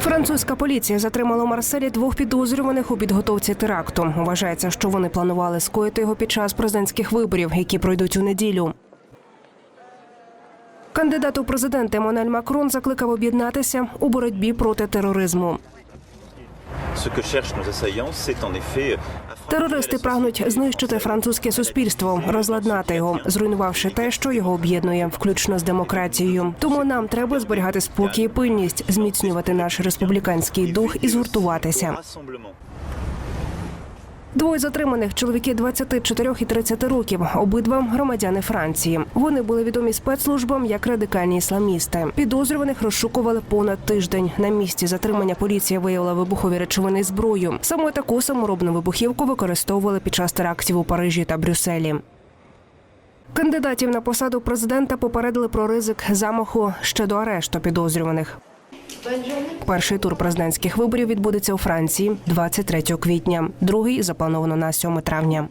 Французька поліція затримала у Марселі двох підозрюваних у підготовці теракту. Вважається, що вони планували скоїти його під час президентських виборів, які пройдуть у неділю. Кандидат у президенти Еммануель Макрон закликав об'єднатися у боротьбі проти тероризму. Терористи прагнуть знищити французьке суспільство, розладнати його, зруйнувавши те, що його об'єднує, включно з демократією. Тому нам треба зберігати спокій і пильність, зміцнювати наш республіканський дух і згуртуватися. Двоє затриманих чоловіки 24 і 30 років, обидва громадяни Франції. Вони були відомі спецслужбам як радикальні ісламісти. Підозрюваних розшукували понад тиждень. На місці затримання поліція виявила вибухові речовини зброю. Саме таку саморобну вибухівку використовували під час терактів у Парижі та Брюсселі. Кандидатів на посаду президента попередили про ризик замаху ще до арешту підозрюваних. Перший тур президентських виборів відбудеться у Франції 23 квітня. Другий заплановано на 7 травня.